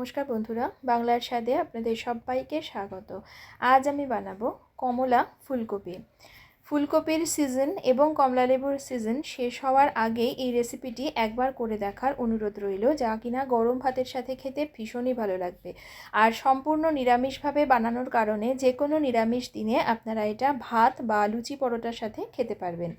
নমস্কার বন্ধুরা, বাংলার স্বাদে আপনাদের সবাইকে স্বাগত। আজ আমি বানাবো কমলা ফুলকপি। ফুলকপির সিজন এবং কমলালেবুর সিজন শেষ হওয়ার আগেই এই রেসিপিটি একবার করে দেখার অনুরোধ রইল, যা কিনা গরম ভাতের সাথে খেতে ভীষণই ভালো লাগবে। আর সম্পূর্ণ নিরামিষভাবে বানানোর কারণে যে কোনো নিরামিষ দিনে আপনারা এটা ভাত বা লুচি পরোটার সাথে খেতে পারবেন।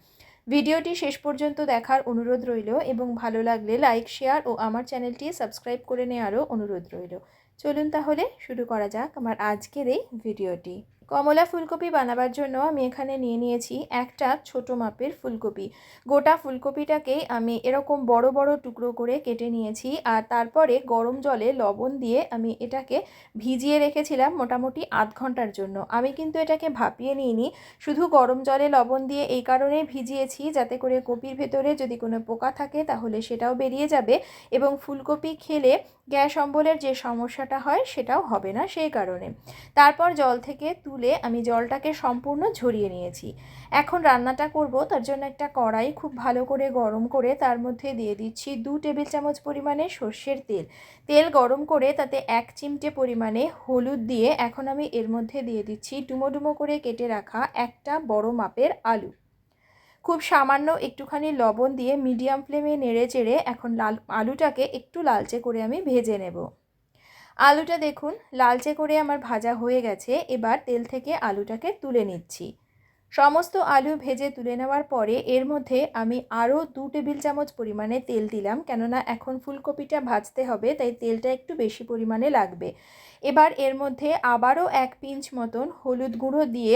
ভিডিওটি শেষ পর্যন্ত দেখার অনুরোধ রইল এবং ভালো লাগলে লাইক, শেয়ার ও আমার চ্যানেলটি সাবস্ক্রাইব করে নেওয়ারও অনুরোধ রইল। চলুন তাহলে শুরু করা যাক আমার আজকের এই ভিডিওটি। কমলা ফুলকপি বানাবার জন্য আমি এখানে নিয়ে নিয়েছি একটা ছোট মাপের ফুলকপি। গোটা ফুলকপিটাকেই আমি এরকম বড় বড় টুকরো করে কেটে নিয়েছি আর তারপরে গরম জলে লবণ দিয়ে আমি এটাকে ভিজিয়ে রেখেছিলাম মোটামুটি আধ ঘণ্টার জন্য। আমি কিন্তু এটাকে ভাপিয়ে নিইনি, শুধু গরম জলে লবণ দিয়ে এই কারণে ভিজিয়েছি যাতে করে কপির ভেতরে যদি কোনো পোকা থাকে তাহলে সেটাও বেরিয়ে যাবে এবং ফুলকপি খেলে গ্যাস অম্বলের যে সমস্যাটা হয় সেটাও হবে না সেই কারণে। তারপর জল থেকে তুলে আমি জলটাকে সম্পূর্ণ ঝরিয়ে নিয়েছি। এখন রান্নাটা করব, তার জন্য একটা কড়াই খুব ভালো করে গরম করে তার মধ্যে দিয়ে দিচ্ছি দু টেবিল চামচ পরিমাণে সর্ষের তেল। তেল গরম করে তাতে এক চিমটে পরিমাণে হলুদ দিয়ে এখন আমি এর মধ্যে দিয়ে দিচ্ছি ডুমো ডুমো করে কেটে রাখা একটা বড় মাপের আলু। খুব সামান্য একটুখানি লবণ দিয়ে মিডিয়াম ফ্লেমে নেড়ে চেড়ে এখন লাল, আলুটাকে একটু লালচে করে আমি ভেজে নেব। আলুটা দেখুন, লালচে করে আমার ভাজা হয়ে গেছে, এবার তেল থেকে আলুটাকে তুলে নিচ্ছি। সমস্ত আলু ভেজে তুলে নেওয়ার পরে এর মধ্যে আমি আরও দু টেবিল চামচ পরিমাণে তেল দিলাম, কেননা এখন ফুলকপিটা ভাজতে হবে, তাই তেলটা একটু বেশি পরিমাণে লাগবে। এবার এর মধ্যে আবারও এক পিঞ্চ মতন হলুদ গুঁড়ো দিয়ে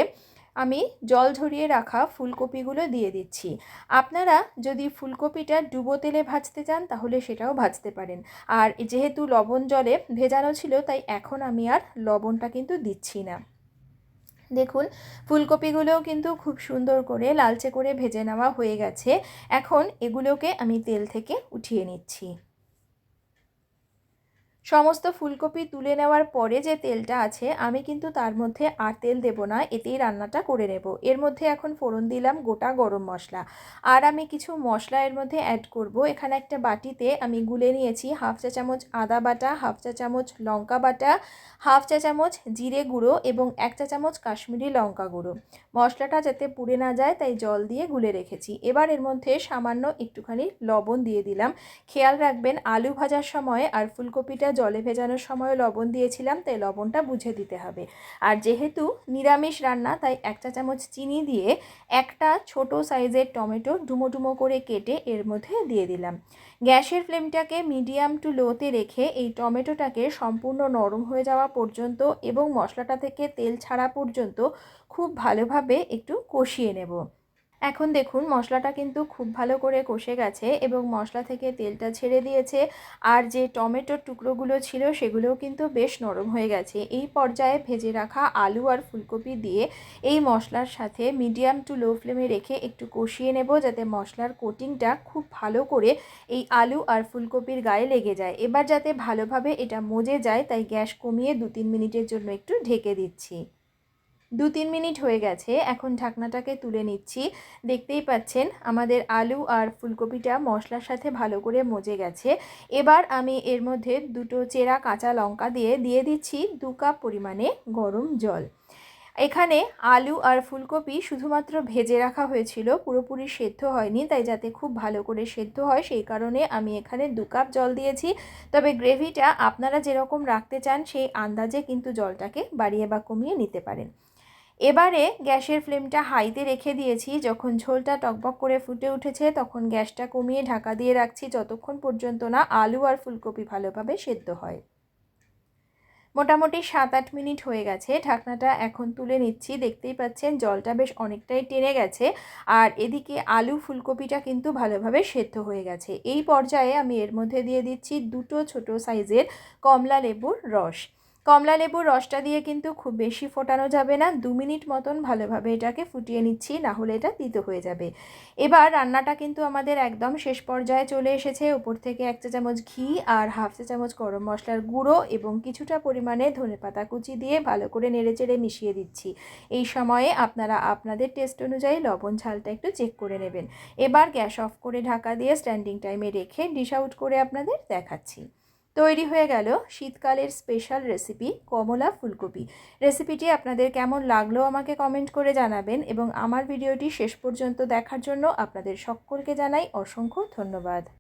আমি জল ঝরিয়ে রাখা ফুলকপিগুলো দিয়ে দিচ্ছি। আপনারা যদি ফুলকপিটা ডুবো তেলে ভাজতে চান, তাহলে সেটাও ভাজতে পারেন। আর যেহেতু লবণ জলে ভেজানো ছিল, তাই এখন আমি আর লবণটা কিন্তু দিচ্ছি না। দেখুন, ফুলকপিগুলোও কিন্তু খুব সুন্দর করে লালচে করে ভেজে নেওয়া হয়ে গেছে। এখন এগুলোকে আমি তেল থেকে উঠিয়ে নিচ্ছি। সমস্ত ফুলকপি তুলে নেওয়ার পরে যে তেলটা আছে, আমি কিন্তু তার মধ্যে আর তেল দেব না, এতেই রান্নাটা করে নেব। এর মধ্যে এখন ফোড়ন দিলাম গোটা গরম মশলা। আর আমি কিছু মশলা এর মধ্যে অ্যাড করব। এখানে একটা বাটিতে আমি গুলে নিয়েছি হাফ চা চামচ আদা বাটা, হাফ চা চামচ লঙ্কা বাটা, হাফ চা চামচ জিরে গুঁড়ো এবং এক চা চামচ কাশ্মীরি লঙ্কা গুঁড়ো। মশলাটা যাতে পুড়ে না যায়, তাই জল দিয়ে গুলে রেখেছি। এবার এর মধ্যে সামান্য একটুখানি লবণ দিয়ে দিলাম। খেয়াল রাখবেন, আলু ভাজার সময় আর ফুলকপিটা জলে ভেজানোর সময় লবণ দিয়েছিলাম, তাই লবণটা বুঝে দিতে হবে। আর যেহেতু নিরামিষ রান্না, তাই এক চা চামচ চিনি দিয়ে একটা ছোট সাইজের টমেটো ডুমো ডুমো করে কেটে এর মধ্যে দিয়ে দিলাম। গ্যাসের ফ্লেমটাকে মিডিয়াম টু লোতে রেখে এই টমেটোটাকে সম্পূর্ণ নরম হয়ে যাওয়া পর্যন্ত এবং মশলাটা থেকে তেল ছাড়া পর্যন্ত খুব ভালোভাবে একটু কষিয়ে নেব। এখন দেখুন, মশলাটা কিন্তু খুব ভালো করে কষে গেছে এবং মশলা থেকে তেলটা ছেড়ে দিয়েছে। আর যে টমেটোর টুকরোগুলো ছিল, সেগুলোও কিন্তু বেশ নরম হয়ে গেছে। এই পর্যায়ে ভেজে রাখা আলু আর ফুলকপি দিয়ে এই মশলার সাথে মিডিয়াম টু লো ফ্লেমে রেখে একটু কষিয়ে নেব, যাতে মশলার কোটিংটা খুব ভালো করে এই আলু আর ফুলকপির গায়ে লেগে যায়। এবার যাতে ভালোভাবে এটা মজে যায়, তাই গ্যাস কমিয়ে দু তিন মিনিটের জন্য একটু ঢেকে দিচ্ছি। দু তিন মিনিট হয়ে গেছে, এখন ঢাকনাটাকে তুলে নিচ্ছি। দেখতেই পাচ্ছেন, আমাদের আলু আর ফুলকপিটা মশলার সাথে ভালো করে মজে গেছে। এবার আমি এর মধ্যে দুটো চেরা কাঁচা লঙ্কা দিয়ে দিয়ে দিচ্ছি দু কাপ পরিমাণে গরম জল। এখানে আলু আর ফুলকপি শুধুমাত্র ভেজে রাখা হয়েছিল, পুরোপুরি সেদ্ধ হয়নি, তাই যাতে খুব ভালো করে সেদ্ধ হয়, সেই কারণে আমি এখানে দু কাপ জল দিয়েছি। তবে গ্রেভিটা আপনারা যেরকম রাখতে চান, সেই আন্দাজে কিন্তু জলটাকে বাড়িয়ে বা কমিয়ে নিতে পারেন। এবারে গ্যাসের ফ্লেমটা হাইতে রেখে দিয়েছি। যখন ঝোলটা টকবক করে ফুটে উঠেছে, তখন গ্যাসটা কমিয়ে ঢাকা দিয়ে রাখছি যতক্ষণ পর্যন্ত না আলু আর ফুলকপি ভালোভাবে সেদ্ধ হয়। মোটামুটি সাত আট মিনিট হয়ে গেছে। ঢাকনাটা এখন তুলে নিচ্ছি। দেখতেই পাচ্ছেন, জলটা বেশ অনেকটাই টেনে গেছে। আর এদিকে আলু, ফুলকপিটা কিন্তু ভালোভাবে সেদ্ধ হয়ে গেছে। এই পর্যায়ে আমি এর মধ্যে দিয়ে দিচ্ছি দুটো ছোট সাইজের কমলা লেবুর রস। কমলা লেবুর রসটা দিয়ে কিন্তু খুব বেশি ফোটানো যাবে না। দু মিনিট মতন ভালোভাবে এটাকে ফুটিয়ে নিচ্ছি, না হলে এটা তিতো হয়ে যাবে। এবার রান্নাটা কিন্তু আমাদের একদম শেষ পর্যায়ে চলে এসেছে। উপর থেকে এক চা চামচ ঘি আর হাফ চা চামচ গরম মশলার গুঁড়ো এবং কিছুটা পরিমাণে ধনে পাতা কুচি দিয়ে ভালো করে নেড়েচেড়ে মিশিয়ে দিচ্ছি। এই সময়ে আপনারা আপনাদের টেস্ট অনুযায়ী লবণ ঝালটা একটু চেক করে নেবেন। এবার গ্যাস অফ করে ঢাকা দিয়ে স্ট্যান্ডিং টাইমে রেখে ডিশ আউট করে আপনাদের দেখাচ্ছি। তৈরি হয়ে গেল শীতকালের স্পেশাল রেসিপি কমলা ফুলকপি। রেসিপিটি আপনাদের কেমন লাগল আমাকে কমেন্ট করে জানাবেন এবং আমার ভিডিওটি শেষ পর্যন্ত দেখার জন্য আপনাদের সকলকে জানাই অসংখ্য ধন্যবাদ।